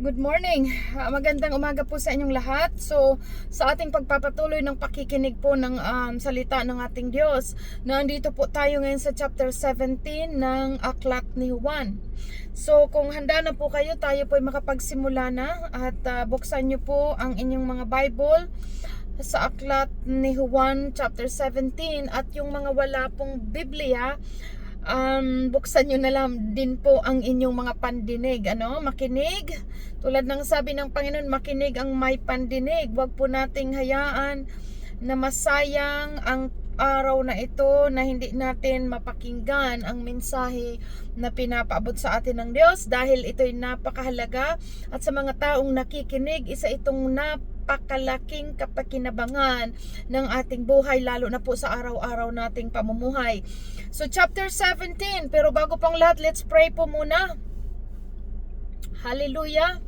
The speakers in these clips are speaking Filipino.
Good morning. Ah, Magandang umaga po sa inyong lahat. So, sa ating pagpapatuloy ng pakikinig po ng um, salita ng ating Diyos, nandito po tayo ngayon sa chapter 17 ng Aklat ni Juan. So, kung handa na po kayo, tayo po ay makapagsimula na at ah, buksan niyo po ang inyong mga Bible sa Aklat ni Juan chapter 17 at yung mga wala pong Biblia, um, buksan nyo na lang din po ang inyong mga pandinig, ano, makinig. Tulad ng sabi ng Panginoon, makinig ang may pandinig. Huwag po nating hayaan na masayang ang araw na ito na hindi natin mapakinggan ang mensahe na pinapaabot sa atin ng Diyos dahil ito'y napakahalaga at sa mga taong nakikinig, isa itong napakalaking kapakinabangan ng ating buhay lalo na po sa araw-araw nating pamumuhay. So chapter 17, pero bago pang lahat, let's pray po muna. Hallelujah!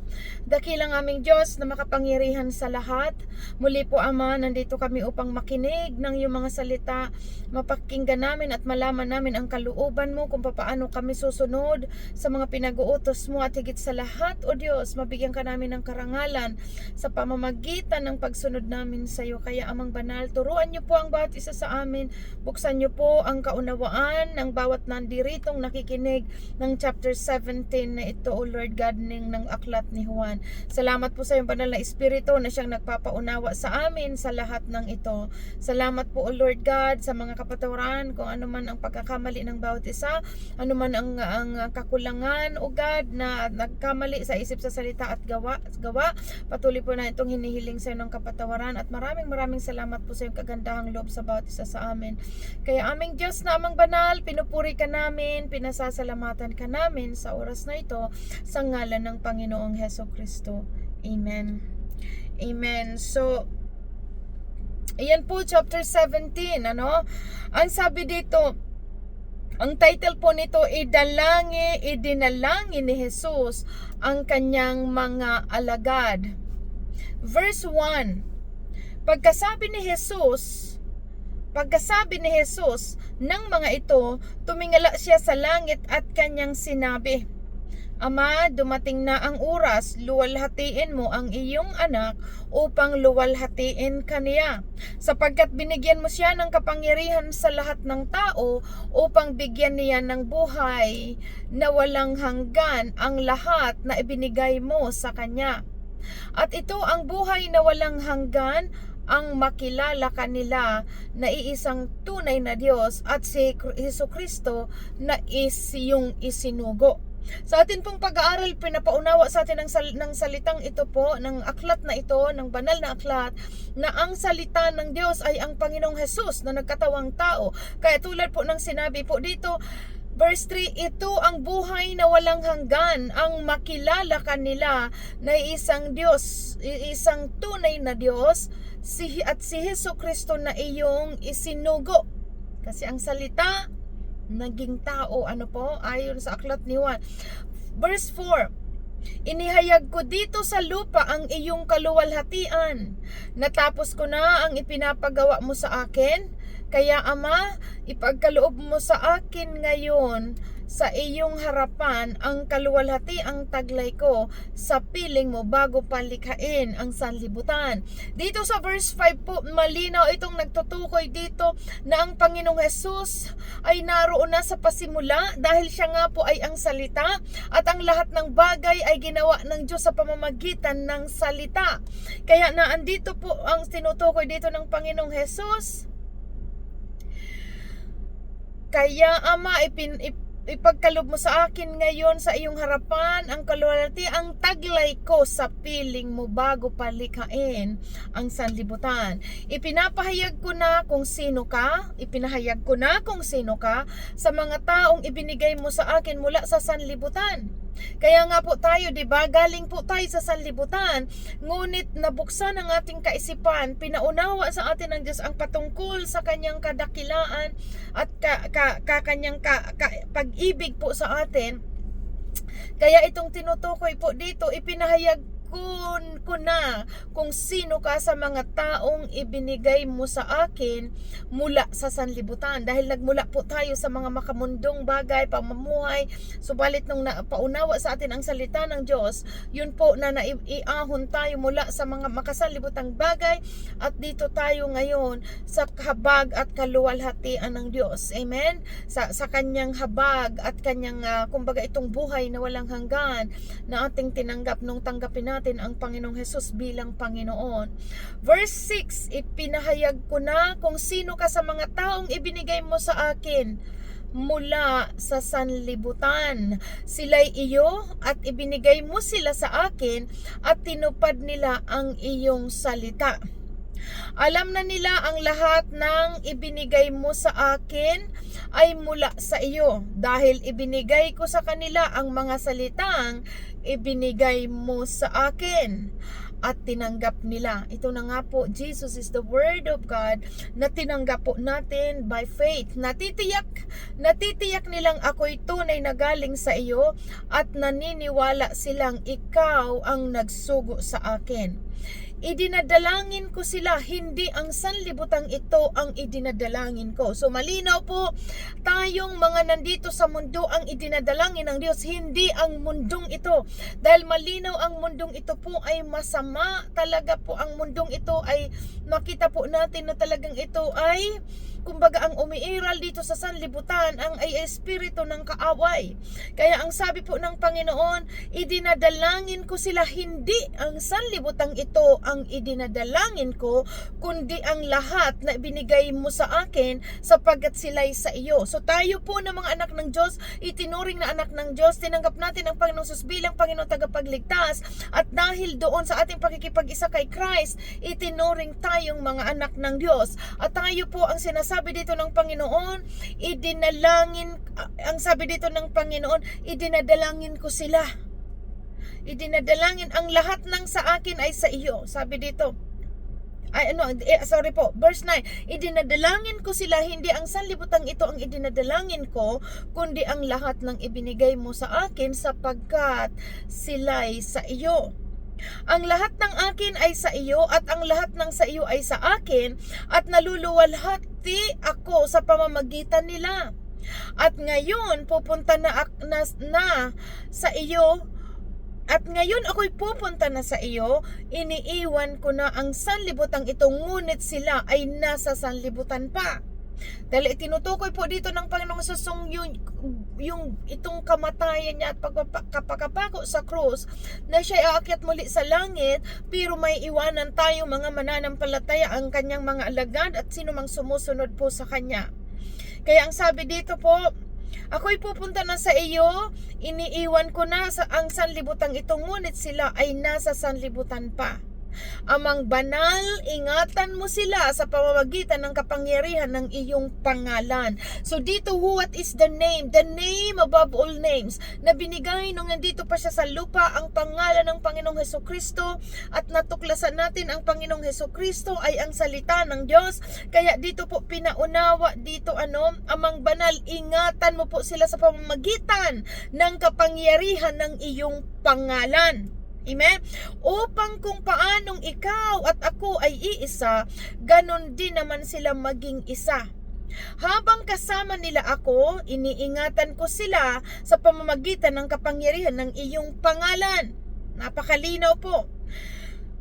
Dakilang aming Diyos na makapangyarihan sa lahat. Muli po Ama, nandito kami upang makinig ng iyong mga salita, mapakinggan namin at malaman namin ang kalooban mo kung paano kami susunod sa mga pinag-uutos mo at higit sa lahat, O Diyos, mabigyan ka namin ng karangalan sa pamamagitan ng pagsunod namin sa iyo. Kaya amang banal, turuan niyo po ang bawat isa sa amin. Buksan niyo po ang kaunawaan ng bawat nandiritong nakikinig ng chapter 17 na ito, O Lord God, ng, ng aklat ni Juan. Salamat po sa iyong banal na Espiritu na siyang nagpapaunawa sa amin sa lahat ng ito. Salamat po, O Lord God, sa mga kapatawaran, kung ano man ang pagkakamali ng bawat isa, ano man ang, ang kakulangan, O God, na nagkamali sa isip, sa salita at gawa. gawa. Patuloy po na itong hinihiling sa iyo kapatawaran at maraming maraming salamat po sa iyong kagandahang loob sa bawat isa sa amin. Kaya aming Diyos na amang banal, pinupuri ka namin, pinasasalamatan ka namin sa oras na ito sa ngalan ng Panginoong Heso Kristo. Amen. Amen. So, ayan po, chapter 17, ano? Ang sabi dito, ang title po nito, Idalangi, Idinalangin ni Jesus ang kanyang mga alagad. Verse 1, Pagkasabi ni Jesus, Pagkasabi ni Jesus ng mga ito, tumingala siya sa langit at kanyang sinabi, Ama, dumating na ang oras, luwalhatiin mo ang iyong anak upang luwalhatiin kaniya. Sapagkat binigyan mo siya ng kapangyarihan sa lahat ng tao upang bigyan niya ng buhay na walang hanggan ang lahat na ibinigay mo sa kanya. At ito ang buhay na walang hanggan ang makilala kanila na iisang tunay na Diyos at si Heso Kristo na is yung isinugo. Sa atin pong pag-aaral, pinapaunawa sa atin ng, sal- ng salitang ito po, ng aklat na ito, ng banal na aklat, na ang salita ng Diyos ay ang Panginoong Hesus na nagkatawang tao. Kaya tulad po ng sinabi po dito, Verse 3, ito ang buhay na walang hanggan, ang makilala kanila na isang Diyos, isang tunay na Diyos, si, at si Heso Kristo na iyong isinugo. Kasi ang salita, naging tao, ano po, ayon sa aklat ni Juan. Verse 4, Inihayag ko dito sa lupa ang iyong kaluwalhatian. Natapos ko na ang ipinapagawa mo sa akin. Kaya Ama, ipagkaloob mo sa akin ngayon sa iyong harapan ang kaluwalhati ang taglay ko sa piling mo bago palikhain ang sanlibutan. Dito sa verse 5 po, malinaw itong nagtutukoy dito na ang Panginoong Hesus ay naroon na sa pasimula dahil siya nga po ay ang salita at ang lahat ng bagay ay ginawa ng Diyos sa pamamagitan ng salita. Kaya naandito po ang tinutukoy dito ng Panginoong Hesus kaya ama ipin, ip, ipagkalob mo sa akin ngayon sa iyong harapan ang kaluwalhati ang taglay ko sa piling mo bago palikhain ang sanlibutan. Ipinapahayag ko na kung sino ka, ipinahayag ko na kung sino ka sa mga taong ibinigay mo sa akin mula sa sanlibutan. Kaya nga po tayo, 'di ba? Galing po tayo sa sanlibutan, ngunit nabuksan ang ating kaisipan, pinaunawa sa atin ng Diyos ang patungkol sa kanyang kadakilaan at ka, ka, ka kanyang ka, ka, pag-ibig po sa atin. Kaya itong tinutukoy po dito, ipinahayag kun ko na kung sino ka sa mga taong ibinigay mo sa akin mula sa sanlibutan. Dahil nagmula po tayo sa mga makamundong bagay pamumuhay. Subalit nung napaunawa sa atin ang salita ng Diyos yun po na naiahon tayo mula sa mga makasanlibutang bagay. At dito tayo ngayon sa habag at kaluwalhatian ng Diyos. Amen? Sa sa kanyang habag at kanyang ah, kumbaga itong buhay na walang hanggan na ating tinanggap nung tanggapin natin ang Panginoong Hesus bilang Panginoon. Verse 6, ipinahayag ko na kung sino ka sa mga taong ibinigay mo sa akin mula sa sanlibutan. Sila'y iyo at ibinigay mo sila sa akin at tinupad nila ang iyong salita. Alam na nila ang lahat ng ibinigay mo sa akin ay mula sa iyo dahil ibinigay ko sa kanila ang mga salitang ibinigay mo sa akin at tinanggap nila. Ito na nga po, Jesus is the Word of God na tinanggap po natin by faith. Natitiyak, natitiyak nilang ako'y tunay na galing sa iyo at naniniwala silang ikaw ang nagsugo sa akin idinadalangin ko sila, hindi ang sanlibutang ito ang idinadalangin ko. So malinaw po, tayong mga nandito sa mundo ang idinadalangin ng Diyos, hindi ang mundong ito. Dahil malinaw ang mundong ito po ay masama, talaga po ang mundong ito ay makita po natin na talagang ito ay kumbaga ang umiiral dito sa sanlibutan ang ay espiritu ng kaaway. Kaya ang sabi po ng Panginoon, idinadalangin ko sila hindi ang sanlibutang ito ang idinadalangin ko, kundi ang lahat na binigay mo sa akin sapagkat sila'y sa iyo. So tayo po na mga anak ng Diyos, itinuring na anak ng Diyos, tinanggap natin ang Panginoon Sus bilang Panginoon tagapagligtas at dahil doon sa ating pakikipag-isa kay Christ, itinuring tayong mga anak ng Diyos. At tayo po ang sinasabi sabi dito ng Panginoon, idinalangin, ang sabi dito ng Panginoon, idinadalangin ko sila. Idinadalangin, ang lahat ng sa akin ay sa iyo. Sabi dito, ay ano, eh, sorry po, verse 9, idinadalangin ko sila, hindi ang sanlibutan ito ang idinadalangin ko, kundi ang lahat ng ibinigay mo sa akin sapagkat sila'y sa iyo. Ang lahat ng akin ay sa iyo at ang lahat ng sa iyo ay sa akin at naluluwalhati ako sa pamamagitan nila. At ngayon pupunta na, na, na sa iyo at ngayon ako'y pupunta na sa iyo, iniiwan ko na ang sanlibutan ito, ngunit sila ay nasa sanlibutan pa. Dahil itinutukoy po dito ng Panginoong Susong yung, yung itong kamatayan niya at pagkapako sa krus na siya aakyat muli sa langit pero may iwanan tayo mga mananampalataya ang kanyang mga alagad at sino mang sumusunod po sa kanya. Kaya ang sabi dito po, Ako'y pupunta na sa iyo, iniiwan ko na sa ang sanlibutan ito, ngunit sila ay nasa sanlibutan pa. Amang banal, ingatan mo sila sa pamamagitan ng kapangyarihan ng iyong pangalan. So dito, what is the name? The name above all names na binigay nung nandito pa siya sa lupa ang pangalan ng Panginoong Heso Kristo at natuklasan natin ang Panginoong Heso Kristo ay ang salita ng Diyos. Kaya dito po pinaunawa dito ano, amang banal, ingatan mo po sila sa pamamagitan ng kapangyarihan ng iyong pangalan. Amen? Upang kung paanong ikaw at ako ay iisa, ganon din naman sila maging isa. Habang kasama nila ako, iniingatan ko sila sa pamamagitan ng kapangyarihan ng iyong pangalan. Napakalinaw po.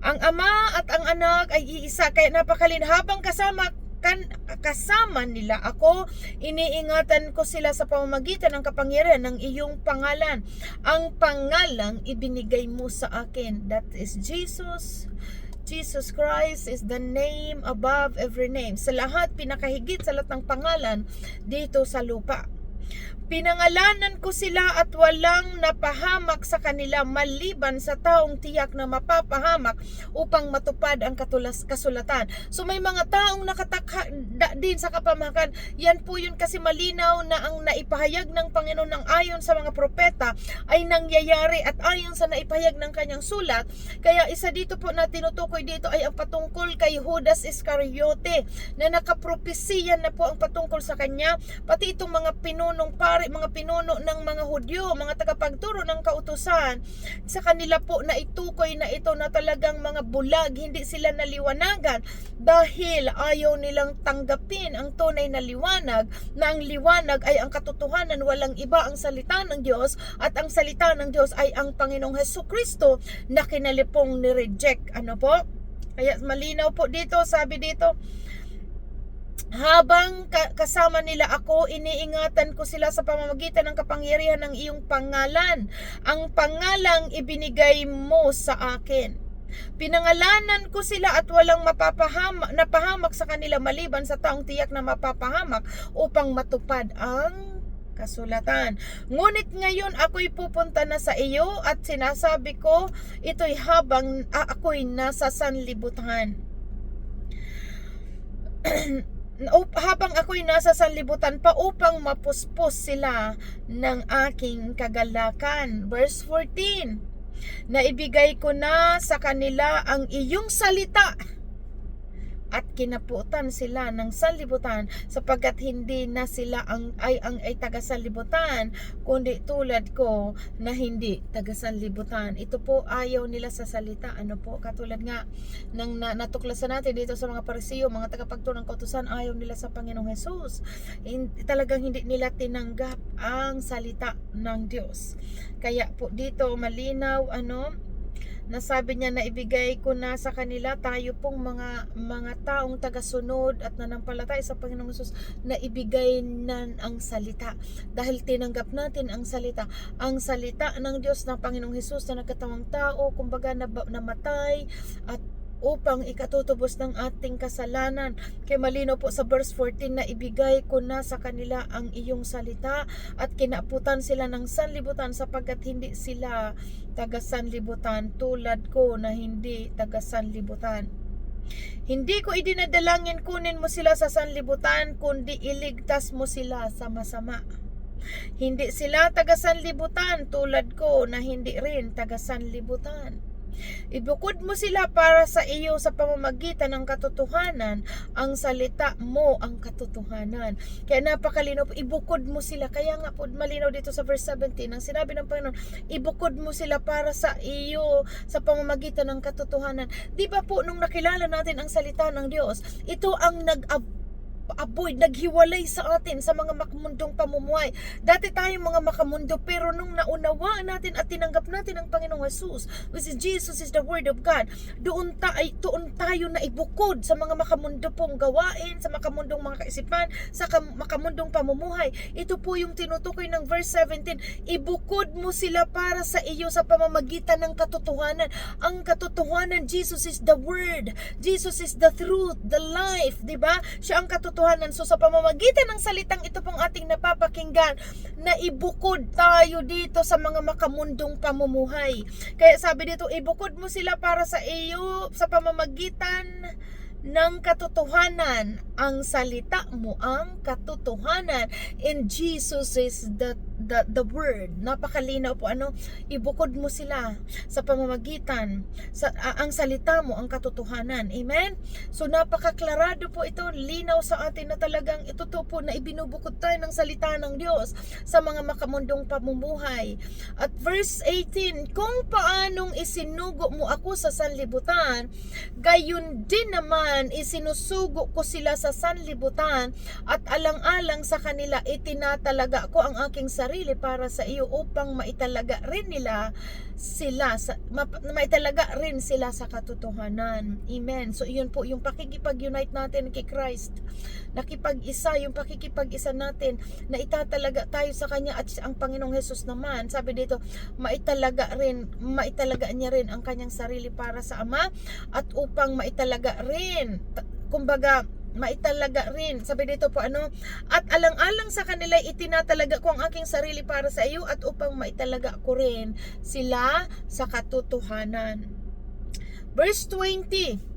Ang ama at ang anak ay iisa, kaya napakalinaw. Habang kasama kan, kasama nila ako, iniingatan ko sila sa pamamagitan ng kapangyarihan ng iyong pangalan. Ang pangalang ibinigay mo sa akin. That is Jesus. Jesus Christ is the name above every name. Sa lahat, pinakahigit sa lahat ng pangalan dito sa lupa. Pinangalanan ko sila at walang napahamak sa kanila maliban sa taong tiyak na mapapahamak upang matupad ang katulas kasulatan. So may mga taong nakatakha da, din sa kapamahakan. Yan po yun kasi malinaw na ang naipahayag ng Panginoon ng ayon sa mga propeta ay nangyayari at ayon sa naipahayag ng kanyang sulat. Kaya isa dito po na tinutukoy dito ay ang patungkol kay Judas Iscariote na nakapropesiyan na po ang patungkol sa kanya. Pati itong mga pinuno pinunong pari, mga pinuno ng mga Hudyo, mga tagapagturo ng kautusan, sa kanila po na itukoy na ito na talagang mga bulag, hindi sila naliwanagan dahil ayaw nilang tanggapin ang tunay na liwanag, na ang liwanag ay ang katotohanan, walang iba ang salita ng Diyos at ang salita ng Diyos ay ang Panginoong Heso Kristo na kinalipong ni-reject. Ano po? Kaya malinaw po dito, sabi dito, habang ka- kasama nila ako, iniingatan ko sila sa pamamagitan ng kapangyarihan ng iyong pangalan. Ang pangalang ibinigay mo sa akin. Pinangalanan ko sila at walang mapapahamak, napahamak sa kanila maliban sa taong tiyak na mapapahamak upang matupad ang kasulatan. Ngunit ngayon ako'y pupunta na sa iyo at sinasabi ko ito'y habang ako'y nasa sanlibutan. Habang ako'y nasa sanlibutan pa upang mapuspos sila ng aking kagalakan. Verse 14, Naibigay ko na sa kanila ang iyong salita at kinaputan sila ng sanlibutan sapagkat hindi na sila ang ay ang ay taga sanlibutan kundi tulad ko na hindi taga sanlibutan ito po ayaw nila sa salita. Ano po? Katulad nga ng na, natuklasan natin dito sa mga parisiyo mga tagapagturo ng kautusan ayaw nila sa Panginoong Hesus. Talagang hindi nila tinanggap ang salita ng Diyos. Kaya po dito malinaw ano nasabi niya na ibigay ko na sa kanila tayo pong mga mga taong tagasunod at nanampalataya sa Panginoong Hesus na ibigay na ang salita. Dahil tinanggap natin ang salita. Ang salita ng Diyos ng Panginoong Hesus na nagkatawang tao kumbaga namatay at upang ikatutubos ng ating kasalanan. Kay malino po sa verse 14 na ibigay ko na sa kanila ang iyong salita at kinaputan sila ng sanlibutan sapagkat hindi sila taga sanlibutan tulad ko na hindi taga sanlibutan. Hindi ko idinadalangin kunin mo sila sa sanlibutan kundi iligtas mo sila sa masama. Hindi sila taga sanlibutan tulad ko na hindi rin taga sanlibutan. Ibukod mo sila para sa iyo sa pamamagitan ng katotohanan. Ang salita mo ang katotohanan. Kaya napakalinaw ibukod mo sila. Kaya nga po malinaw dito sa verse 17, ang sinabi ng Panginoon, ibukod mo sila para sa iyo sa pamamagitan ng katotohanan. Di ba po nung nakilala natin ang salita ng Diyos, ito ang nag avoid, naghiwalay sa atin sa mga makamundong pamumuhay. Dati tayong mga makamundo, pero nung naunawaan natin at tinanggap natin ang Panginoong Jesus, which is Jesus is the Word of God, doon, ta ay, doon tayo na ibukod sa mga makamundo pong gawain, sa makamundong mga kaisipan, sa kam- makamundong pamumuhay. Ito po yung tinutukoy ng verse 17, ibukod mo sila para sa iyo sa pamamagitan ng katotohanan. Ang katotohanan, Jesus is the Word. Jesus is the truth, the life, di ba? Siya ang katotohanan. So sa pamamagitan ng salitang ito pong ating napapakinggan, na ibukod tayo dito sa mga makamundong pamumuhay. Kaya sabi dito, ibukod mo sila para sa iyo sa pamamagitan ng katotohanan. Ang salita mo ang katotohanan. And Jesus is the the, the word. Napakalinaw po ano, ibukod mo sila sa pamamagitan sa a- ang salita mo ang katotohanan. Amen. So napakaklarado po ito, linaw sa atin na talagang ito to po na ibinubukod tayo ng salita ng Diyos sa mga makamundong pamumuhay. At verse 18, kung paanong isinugo mo ako sa sanlibutan, gayon din naman isinusugo ko sila sa sanlibutan at alang-alang sa kanila itinatalaga ko ang aking sarili para sa iyo upang maitalaga rin nila sila sa map- maitalaga rin sila sa katotohanan. Amen. So iyon po yung pakikipag-unite natin kay Christ. Nakipag-isa yung pakikipag-isa natin na itatalaga tayo sa kanya at ang Panginoong Hesus naman, sabi dito, maitalaga rin, maitalaga niya rin ang kanyang sarili para sa Ama at upang maitalaga rin kumbaga maitalaga rin. Sabi dito po ano, at alang-alang sa kanila itinatalaga ko ang aking sarili para sa iyo at upang maitalaga ko rin sila sa katotohanan. Verse 20.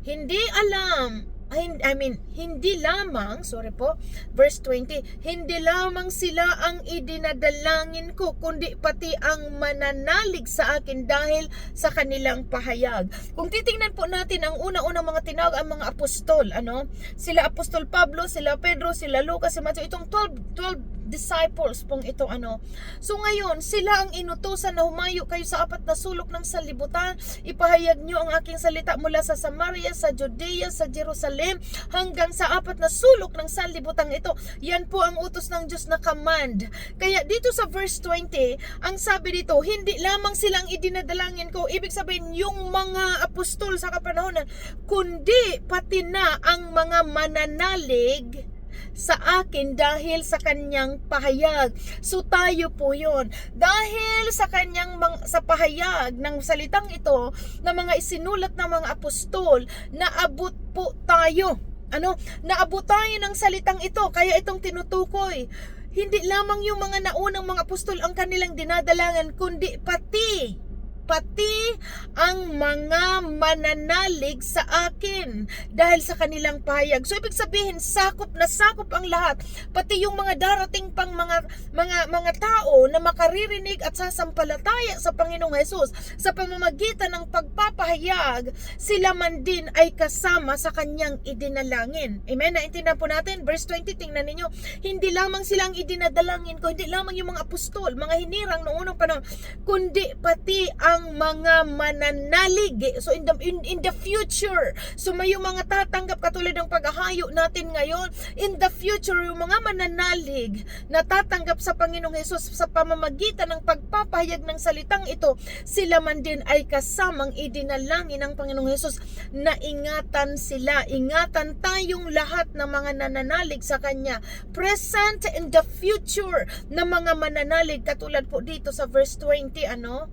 Hindi alam I mean, hindi lamang, sorry po, verse 20, hindi lamang sila ang idinadalangin ko, kundi pati ang mananalig sa akin dahil sa kanilang pahayag. Kung titingnan po natin ang una-unang mga tinawag ang mga apostol, ano? Sila Apostol Pablo, sila Pedro, sila Lucas, si Matthew, itong 12, 12 disciples pong ito ano. So ngayon, sila ang inutosan na humayo kayo sa apat na sulok ng sanlibutan. Ipahayag nyo ang aking salita mula sa Samaria, sa Judea, sa Jerusalem, hanggang sa apat na sulok ng sanlibutan ito. Yan po ang utos ng Diyos na command. Kaya dito sa verse 20, ang sabi dito, hindi lamang silang idinadalangin ko, ibig sabihin yung mga apostol sa kapanahonan, kundi pati na ang mga mananalig sa akin dahil sa kanyang pahayag. So tayo po 'yon. Dahil sa kanyang mang, sa pahayag ng salitang ito na mga isinulat ng mga apostol, naabot po tayo. Ano? Naabot tayo ng salitang ito. Kaya itong tinutukoy. Hindi lamang yung mga naunang mga apostol ang kanilang dinadalangan, kundi pati pati ang mga mananalig sa akin dahil sa kanilang pahayag. So ibig sabihin sakop na sakop ang lahat, pati yung mga darating pang mga mga mga tao na makaririnig at sasampalataya sa Panginoong Hesus sa pamamagitan ng pagpapahayag, sila man din ay kasama sa kanyang idinalangin. Amen. Naintindihan po natin verse 20 tingnan ninyo, hindi lamang silang idinadalangin ko, hindi lamang yung mga apostol, mga hinirang noong unang panahon, kundi pati ang mga mananalig. So in the in, in the future, so may yung mga tatanggap katulad ng paghahayo natin ngayon, in the future yung mga mananalig na tatanggap sa Panginoong Hesus sa pamamagitan ng pagpapahayag ng salitang ito, sila man din ay kasamang idinalangin ng Panginoong Hesus. Na ingatan sila, ingatan tayong lahat ng mga nananalig sa Kanya, present in the future na mga mananalig. Katulad po dito sa verse 20 ano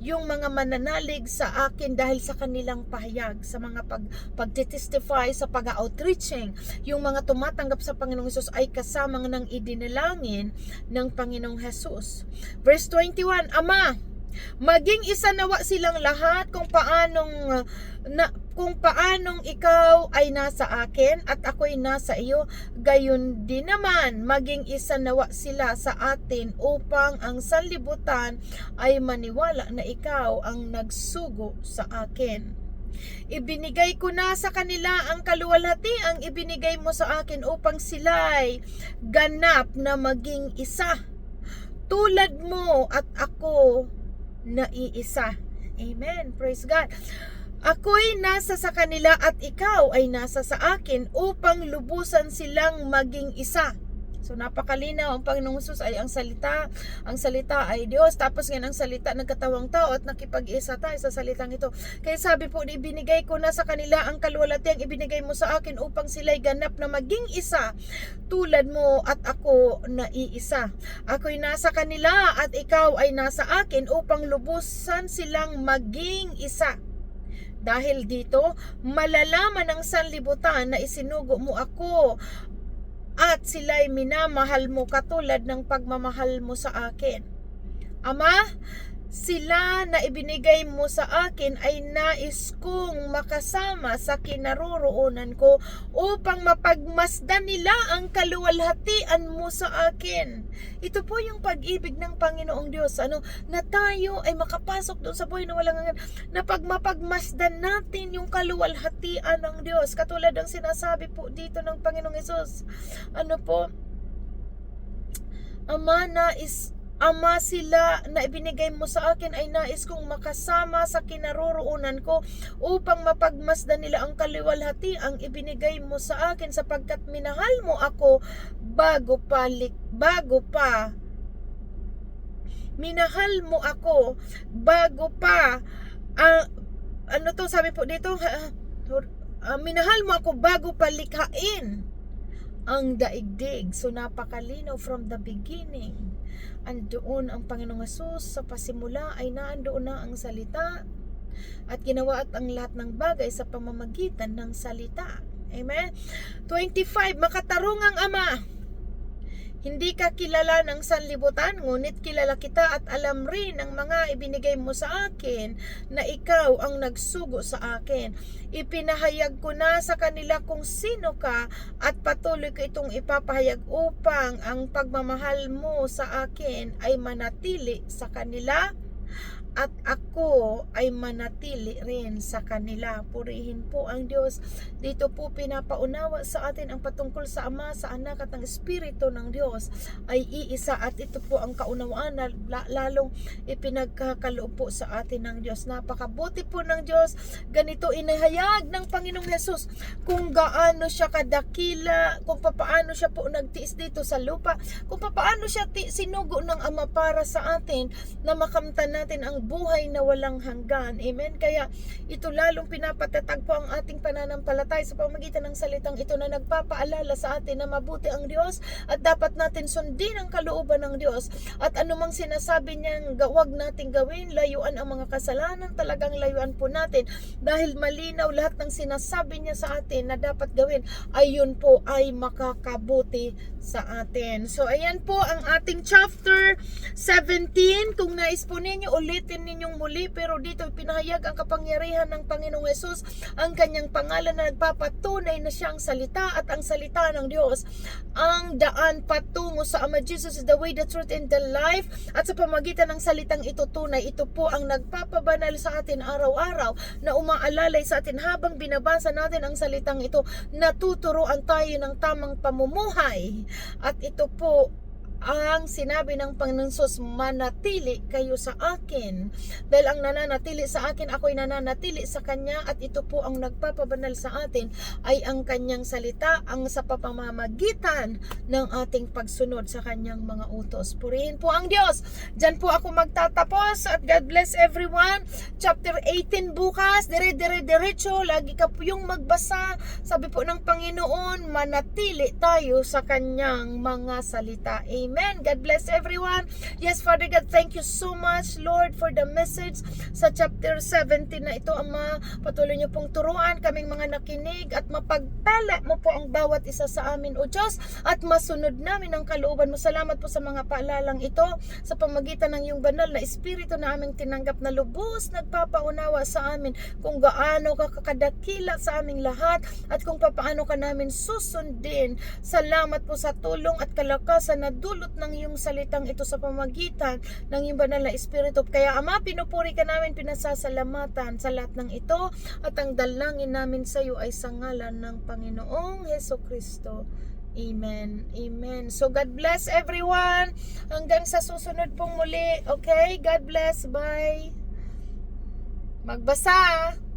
yung mga mananalig sa akin dahil sa kanilang pahayag, sa mga pag, pagtitestify, sa pag-outreaching, yung mga tumatanggap sa Panginoong Hesus ay kasamang ng idinalangin ng Panginoong Hesus. Verse 21, Ama, maging isa nawa silang lahat kung paanong uh, na kung paanong ikaw ay nasa akin at ako'y nasa iyo gayon din naman maging isa nawa sila sa atin upang ang sanlibutan ay maniwala na ikaw ang nagsugo sa akin Ibinigay ko na sa kanila ang kaluwalhati ang ibinigay mo sa akin upang sila'y ganap na maging isa tulad mo at ako na iisa. Amen. Praise God. Ako'y nasa sa kanila at ikaw ay nasa sa akin upang lubusan silang maging isa. So napakalinaw ang Panginoong ay ang salita, ang salita ay Diyos, tapos ngayon ang salita nagkatawang tao at nakipag-isa tayo sa salitang ito. Kaya sabi po, ibinigay ko na sa kanila ang kalwalati ang ibinigay mo sa akin upang sila'y ganap na maging isa tulad mo at ako na iisa. Ako'y nasa kanila at ikaw ay nasa akin upang lubusan silang maging isa. Dahil dito, malalaman ng sanlibutan na isinugo mo ako at sila'y minamahal mo katulad ng pagmamahal mo sa akin. Ama, sila na ibinigay mo sa akin ay nais kong makasama sa kinaroroonan ko upang mapagmasdan nila ang kaluwalhatian mo sa akin. Ito po yung pag-ibig ng Panginoong Diyos. Ano, na tayo ay makapasok doon sa buhay na walang hanggan. Na pag mapagmasdan natin yung kaluwalhatian ng Diyos. Katulad ng sinasabi po dito ng Panginoong Yesus. Ano po? Ama na is Ama sila na ibinigay mo sa akin ay nais kong makasama sa kinaroroonan ko upang mapagmasdan nila ang kaliwalhati ang ibinigay mo sa akin sapagkat minahal mo ako bago pa bago pa minahal mo ako bago pa uh, ano to sabi po dito uh, uh, minahal mo ako bago pa likhain ang daigdig so napakalinaw from the beginning andoon ang Panginoong Yesus sa pasimula ay naandoon na ang salita at ginawa at ang lahat ng bagay sa pamamagitan ng salita. Amen? 25. Makatarungang Ama, Hindi ka kilala ng sanlibutan, ngunit kilala kita at alam rin ng mga ibinigay mo sa akin na ikaw ang nagsugo sa akin. Ipinahayag ko na sa kanila kung sino ka at patuloy ko itong ipapahayag upang ang pagmamahal mo sa akin ay manatili sa kanila at ako ay manatili rin sa kanila. Purihin po ang Diyos. Dito po pinapaunawa sa atin ang patungkol sa Ama, sa Anak at ang Espiritu ng Diyos ay iisa at ito po ang kaunawaan na la- lalong ipinagkakaloob po sa atin ng Diyos. Napakabuti po ng Diyos. Ganito inahayag ng Panginoong Yesus kung gaano siya kadakila, kung papaano siya po nagtiis dito sa lupa, kung papaano siya sinugo ng Ama para sa atin na makamtan natin ang buhay na walang hanggan. Amen? Kaya ito lalong pinapatatag po ang ating pananampalatay sa pamagitan ng salitang ito na nagpapaalala sa atin na mabuti ang Diyos at dapat natin sundin ang kalooban ng Diyos at anumang sinasabi niyang gawag nating gawin, layuan ang mga kasalanan, talagang layuan po natin dahil malinaw lahat ng sinasabi niya sa atin na dapat gawin ayun po ay makakabuti sa atin. So ayan po ang ating chapter 17. Kung nais po ninyo, ulitin ninyong muli. Pero dito pinahayag ang kapangyarihan ng Panginoong Yesus, ang kanyang pangalan na nagpapatunay na siya ang salita at ang salita ng Diyos. Ang daan patungo sa Ama Jesus is the way, the truth, and the life. At sa pamagitan ng salitang ito tunay, ito po ang nagpapabanal sa atin araw-araw na umaalalay sa atin habang binabasa natin ang salitang ito, natuturoan tayo ng tamang pamumuhay. At ito po ang sinabi ng Panginoon manatili kayo sa akin. Dahil ang nananatili sa akin, ako'y nananatili sa Kanya at ito po ang nagpapabanal sa atin ay ang Kanyang salita, ang sa papamamagitan ng ating pagsunod sa Kanyang mga utos. Purihin po ang Diyos. Diyan po ako magtatapos at God bless everyone. Chapter 18 bukas, dire-dire-diretso, lagi ka po yung magbasa. Sabi po ng Panginoon, manatili tayo sa Kanyang mga salita. Amen. God bless everyone. Yes, Father God, thank you so much, Lord, for the message sa chapter 17 na ito, Ama. Patuloy niyo pong turuan kaming mga nakinig at mapagpala mo po ang bawat isa sa amin, O Diyos, at masunod namin ang kalooban mo. Salamat po sa mga paalalang ito sa pamagitan ng iyong banal na espiritu na aming tinanggap na lubos, nagpapaunawa sa amin kung gaano ka kakadakila sa aming lahat at kung papaano ka namin susundin. Salamat po sa tulong at kalakasan na dulot ng iyong salitang ito sa pamagitan ng iyong banal na espiritu. Kaya Ama, pinupuri ka namin, pinasasalamatan sa lahat ng ito at ang dalangin namin sa iyo ay sa ngalan ng Panginoong Heso Kristo. Amen. Amen. So God bless everyone. Hanggang sa susunod pong muli. Okay? God bless. Bye. Magbasa.